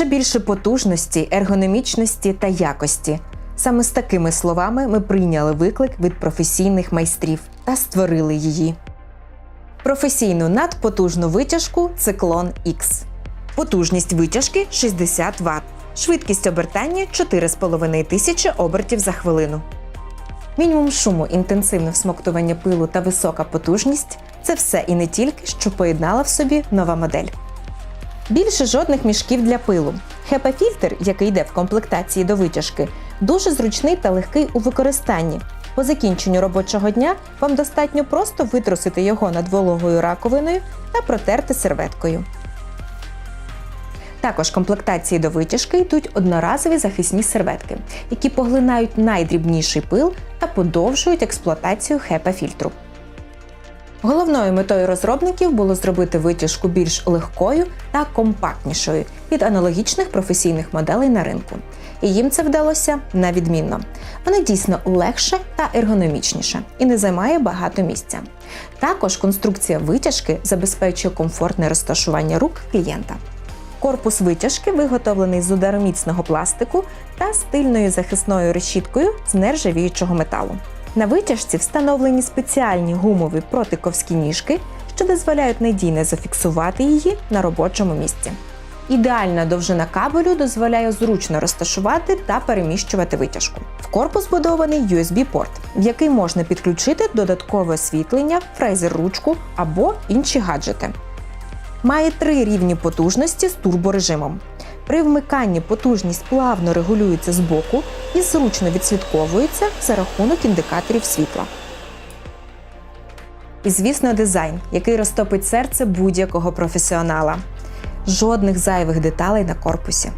Ще більше потужності, ергономічності та якості. Саме з такими словами ми прийняли виклик від професійних майстрів та створили її. Професійну надпотужну витяжку Циклон X. Потужність витяжки 60 Вт. Швидкість обертання 4,5 тисячі обертів за хвилину. Мінімум шуму, інтенсивне всмоктування пилу та висока потужність це все і не тільки, що поєднала в собі нова модель. Більше жодних мішків для пилу. HEPA-фільтр, який йде в комплектації до витяжки, дуже зручний та легкий у використанні. По закінченню робочого дня вам достатньо просто витрусити його над вологою раковиною та протерти серветкою. Також комплектації до витяжки йдуть одноразові захисні серветки, які поглинають найдрібніший пил та подовжують експлуатацію HEPA-фільтру. Головною метою розробників було зробити витяжку більш легкою та компактнішою від аналогічних професійних моделей на ринку. І їм це вдалося на відмінно. Вона дійсно легша та ергономічніша і не займає багато місця. Також конструкція витяжки забезпечує комфортне розташування рук клієнта. Корпус витяжки виготовлений з удароміцного пластику та стильною захисною решіткою з нержавіючого металу. На витяжці встановлені спеціальні гумові протиковські ніжки, що дозволяють надійно зафіксувати її на робочому місці. Ідеальна довжина кабелю дозволяє зручно розташувати та переміщувати витяжку. В корпус вбудований USB-порт, в який можна підключити додаткове освітлення, фрезер-ручку або інші гаджети. Має три рівні потужності з турборежимом. При вмиканні потужність плавно регулюється з боку і зручно відслідковується за рахунок індикаторів світла. І, звісно, дизайн, який розтопить серце будь-якого професіонала. Жодних зайвих деталей на корпусі.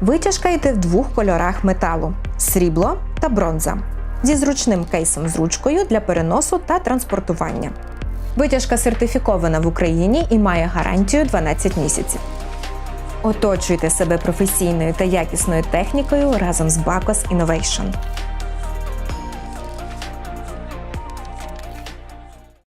Витяжка йде в двох кольорах металу срібло та бронза зі зручним кейсом з ручкою для переносу та транспортування. Витяжка сертифікована в Україні і має гарантію 12 місяців. Оточуйте себе професійною та якісною технікою разом з Bacos Innovation.